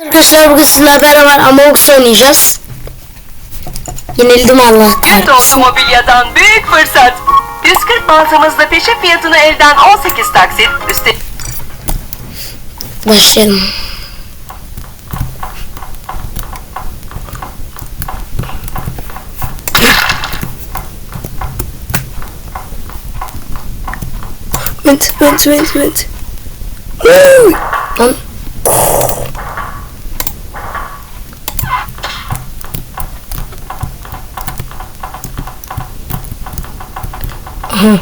Arkadaşlar bugün sizlerle beraber Among Us oynayacağız. Yenildim Allah Süt kahretsin. otomobilyadan büyük fırsat. 140 mağazamızda peşin fiyatını elden 18 taksit. Üstelik Başlayalım. Vent, vent, vent. Woo! Lan. Aha.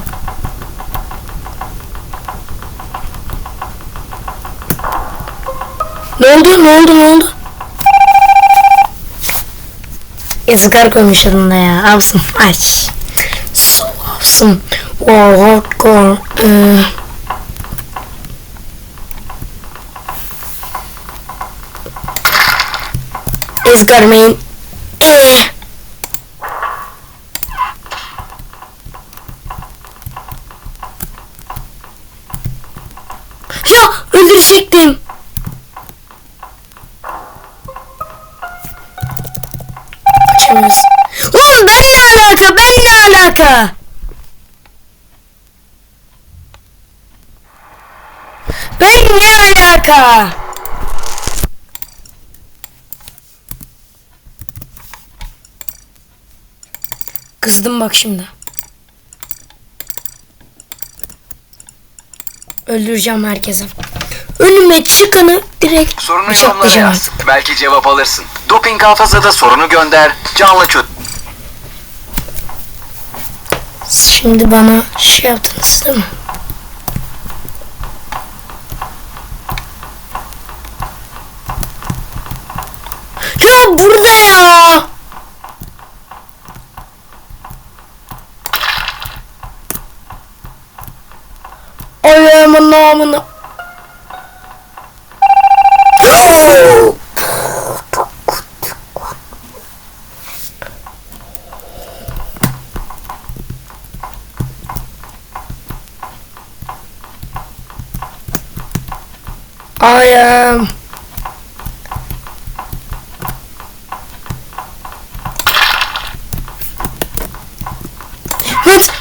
Ne oldu? Ne oldu? Ne oldu? Yazıklar koymuş yanında ya. Awesome. Aç. So awesome. Wow, hardcore. Ee, Yazıklar main. Ee. Alaka? Kızdım bak şimdi. Öldüreceğim herkese. Önüme çıkanı direkt Sorunu yorumlara bıçaklayacağım yaz. artık. Belki cevap alırsın. Doping hafızada sorunu gönder. Canlı çut. Şimdi bana şey yaptınız değil mi? Ya burada ya. Ayağımın namına.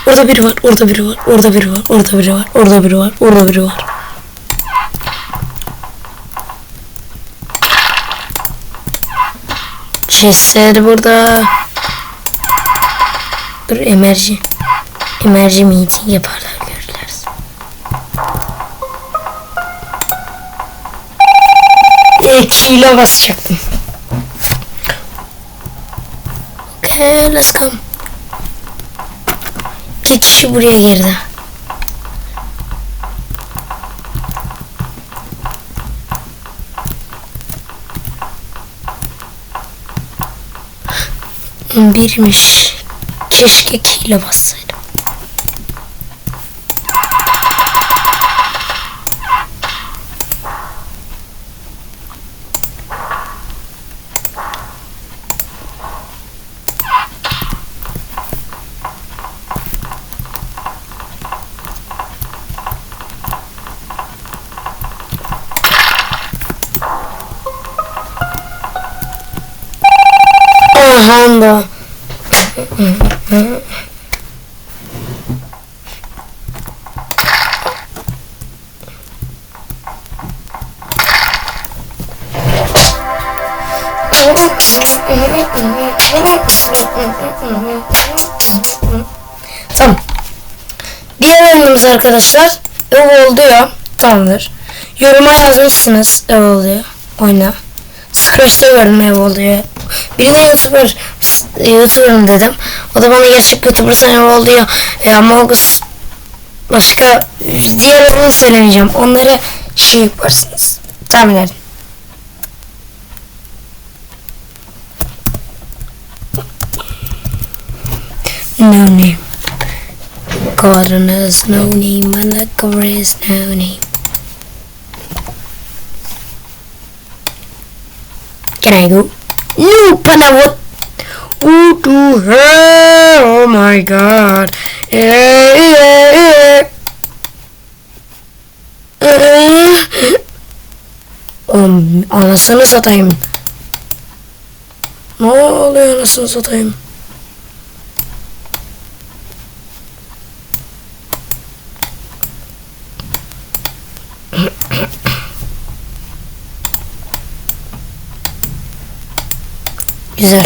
Orada biri var, orada biri var, orada biri var, orada biri var, orada biri var, orada biri var. Chester burada. Dur emerji. Emerji meeting yaparlar görürler. Eksiyle basacaktım. Okay, let's go. İki kişi buraya girdi. Birmiş. Keşke kile bassaydım. Tamam. Diğer oyunumuz arkadaşlar ev oluyor. Tamamdır. Yoruma yazmışsınız ev oluyor. Oyna. Scratch'ta gördüm ev oluyor. Birine YouTuber YouTuber'ım dedim. O da bana gerçek YouTuber'san ev oluyor. E, Among başka diğer oyunu söylemeyeceğim. Onları şey yaparsınız. Tahmin. No name. God has no name, and the God has no name. Can I go? No, Pana, what? What the hell? Oh my god. Yeah, yeah, yeah. Uh, Oğlum anasını satayım. Ne oluyor anasını satayım? Güzel.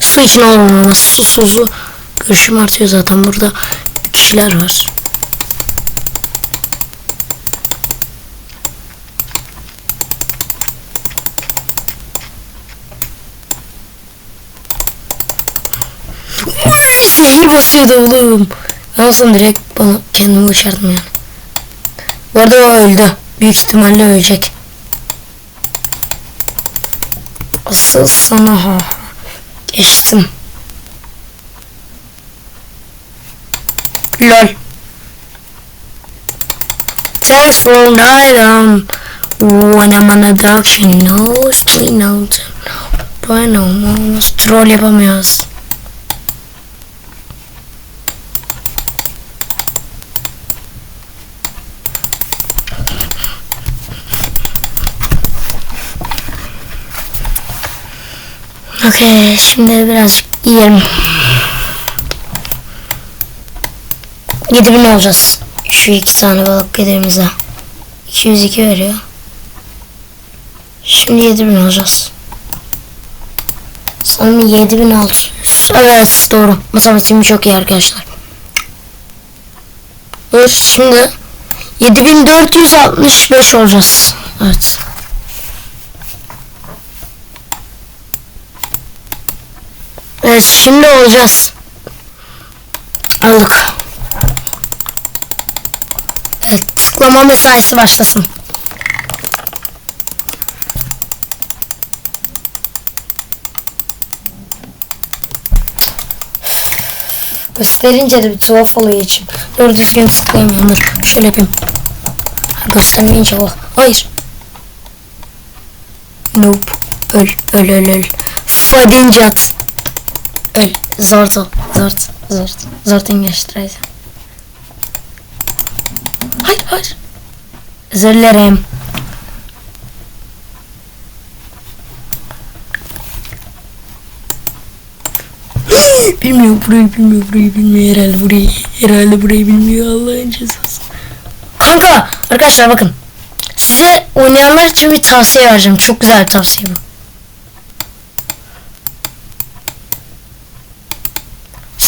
Su için oğlum ama susuzu görüşüm artıyor zaten burada kişiler var. Basıyordu oğlum. Olsam direkt bana kendimi uçardım yani. Bu arada o öldü. Büyük ihtimalle ölecek. Asıl sana ha. Geçtim. Lol. Thanks for um when I'm on a dark she knows me knows Bueno, vamos troll yapamıyoruz. Okey, şimdi birazcık yiyelim. 7000 alacağız. Şu iki tane balık yediğimizde. 202 veriyor. Şimdi 7000 alacağız. Sanırım 7600. Evet doğru. Matematiğim çok iyi arkadaşlar. Evet şimdi 7465 olacağız. Evet. Evet şimdi olacağız. Aldık. Evet tıklama mesaisi başlasın. Gösterince de bir tuhaf oluyor içim. Doğru düzgün tıklayamıyorum. Dur şöyle yapayım. Göstermeyince o. Hayır. Nope. Öl öl öl öl. Fadincat. Öl. Zort o. Zort. Zort. Zort'un geçtireydi. Hayır hayır. Özür dilerim. bilmiyor burayı bilmiyor burayı bilmiyor herhalde burayı herhalde burayı bilmiyor Allah'ın cezası. Kanka arkadaşlar bakın size oynayanlar için bir tavsiye vereceğim çok güzel bir tavsiye bu.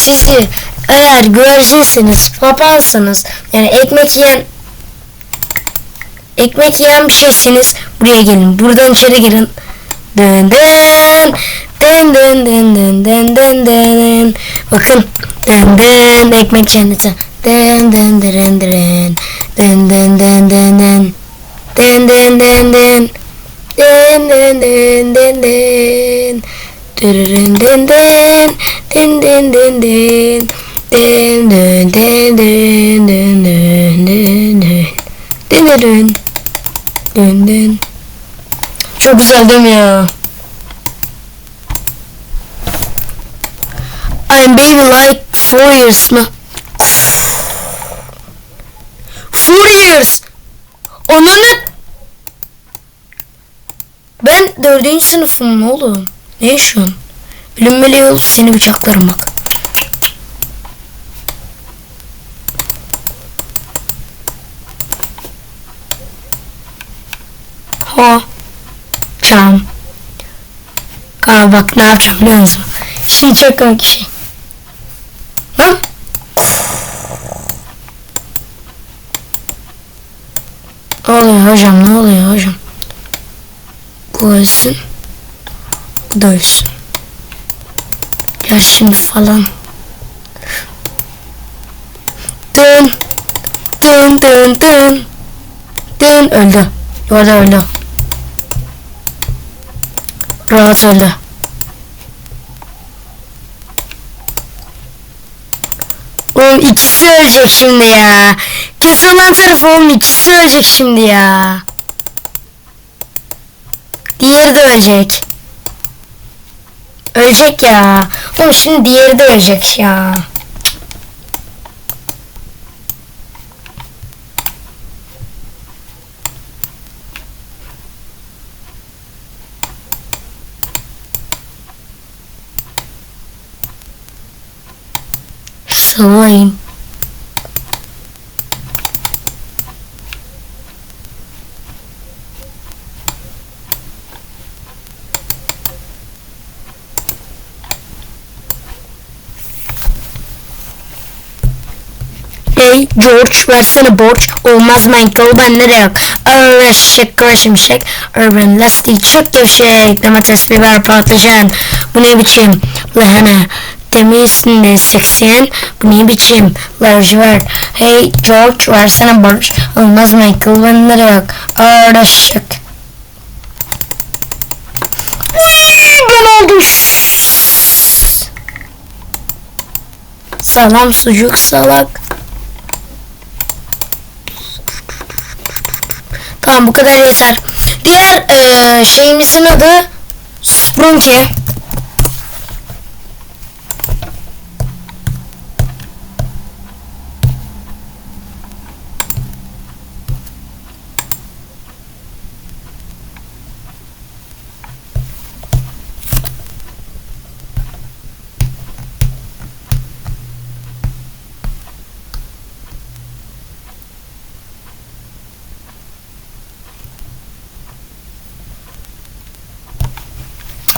Sizi eğer güvercinseniz papansanız yani ekmek yiyen ekmek yiyen bir şeyseniz buraya gelin buradan içeri girin dın dın dın dın dın dın dın dın dın bakın dın dın ekmek cenneti dın dın dın dın dın dın dın dın dın dın dın dın dın dın dın dın dın dın Dın dın dın dın dın dın dın dın dın dın dın dın dın dın dın dın dın dın dın Çok güzel değil mi ya? I'm baby like four years mı? Four years! Ananı! Ben dördüncü sınıfım oğlum. Ne yaşıyorsun? Ölüm olur seni bıçaklarım bak. Ha. Çam. Aa bak ne yapacağım biliyor musun? Şimdi çok komik şey. Lan. Ne oluyor hocam ne oluyor hocam? Bu ölsün. Ölsün. Ya şimdi falan. Dın. Dın dın dın. Dın öldü. Bu arada öldü. Rahat öldü. Oğlum ikisi ölecek şimdi ya. Kesilen tarafı oğlum ikisi ölecek şimdi ya. Diğeri de ölecek. Ölecek ya. Oğlum şimdi diğeri de ölecek ya. Slime. Hey George versene borç. Olmaz Michael ben nereye yok kara şimşek Urban lastik çok gevşek. Domates biber patlıcan. Bu ne biçim? Lahana Temizinde seksen. Bu ne biçim? Lacivert. Hey George versene borç. Olmaz Michael ben nereye yok Ağır eşek Ben oldu Salam sucuk salak Tamam bu kadar yeter. Diğer eee, şeyimizin adı Sprunky.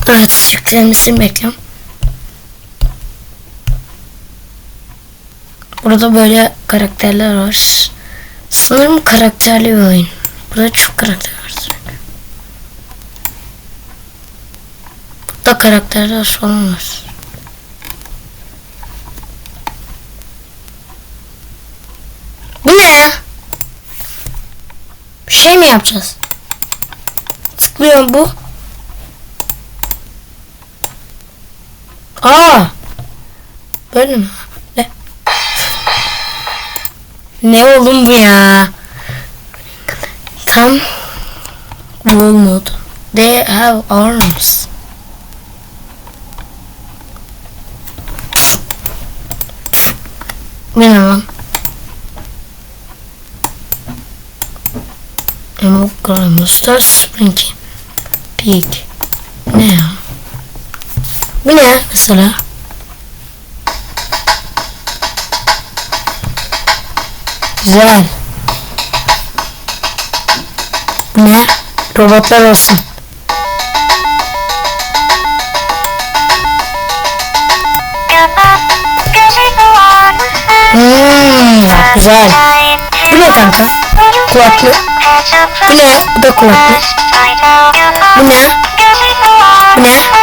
Evet yüklenmesini bekliyorum. Burada böyle karakterler var. Sanırım karakterli bir oyun. Burada çok karakter var. Burada karakterler falan var. Bu ne ya? Bir şey mi yapacağız? Tıklıyorum bu. Aa. Böyle mi? Ne? Ne oğlum bu ya? Tam bu olmadı. They have arms. Bu ne lan? Hemogramoslar Sprinky. Pig. Ne mesela? Güzel. Ne? Robotlar olsun. Hmm, güzel. Bu ne kanka? Kulaklı. Bu ne? Bu da kulaklı. Bu ne? Bu ne?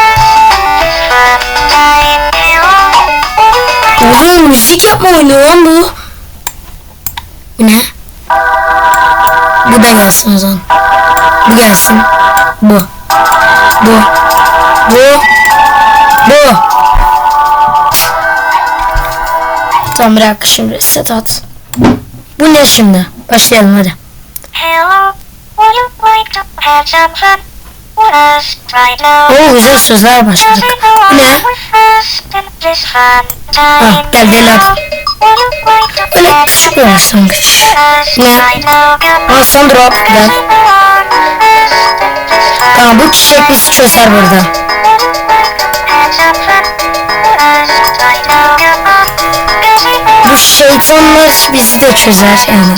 Oğlum müzik yapma oyunu lan bu. Bu ne? Bu da gelsin o zaman. Bu gelsin. Bu. Bu. Bu. Bu. Tamam bırak şimdi set at. Bu ne şimdi? Başlayalım hadi. Hello, would you like to have some fun Oo güzel sözler başladık. Bu ne? Ah, gel gel hadi. Böyle küçük bir başlangıç. Ne? Aa Sandro gel. Tamam bu çiçek bizi çözer burada. Bu şeytanlar bizi de çözer yani.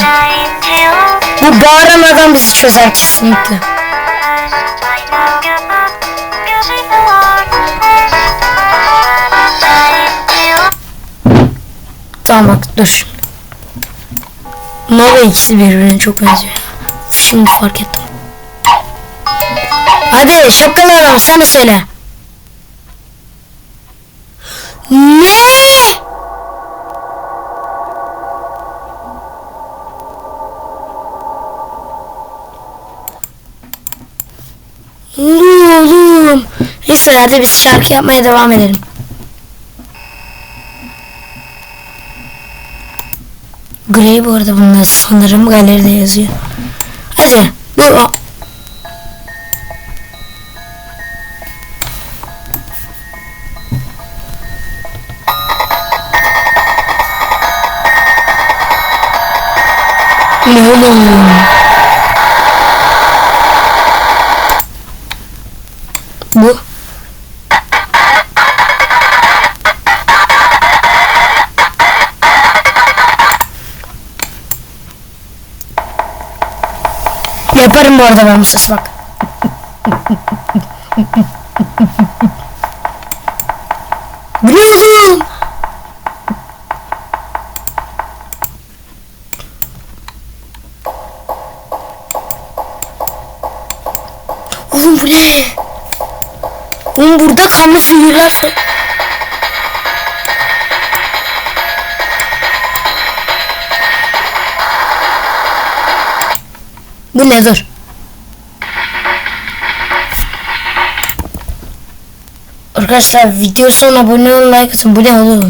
Bu bağıran adam bizi çözer kesinlikle. Dur şimdi. Nova ikisi birbirine çok benziyor. Şimdi fark ettim. Hadi şapkalı adam sen de söyle. Ne? Ne oğlum? Neyse hadi biz şarkı yapmaya devam edelim. Grey bu arada bunlar sanırım galeride yazıyor. Hadi a- Ne oğlum? Bu arada ben bu ses bak. Ne oğlum? Bu ne? Oğlum burada kanlı figürler falan. Bu ne dur? Arkadaşlar video sonuna abone olun like atın. Bu ne oğlum?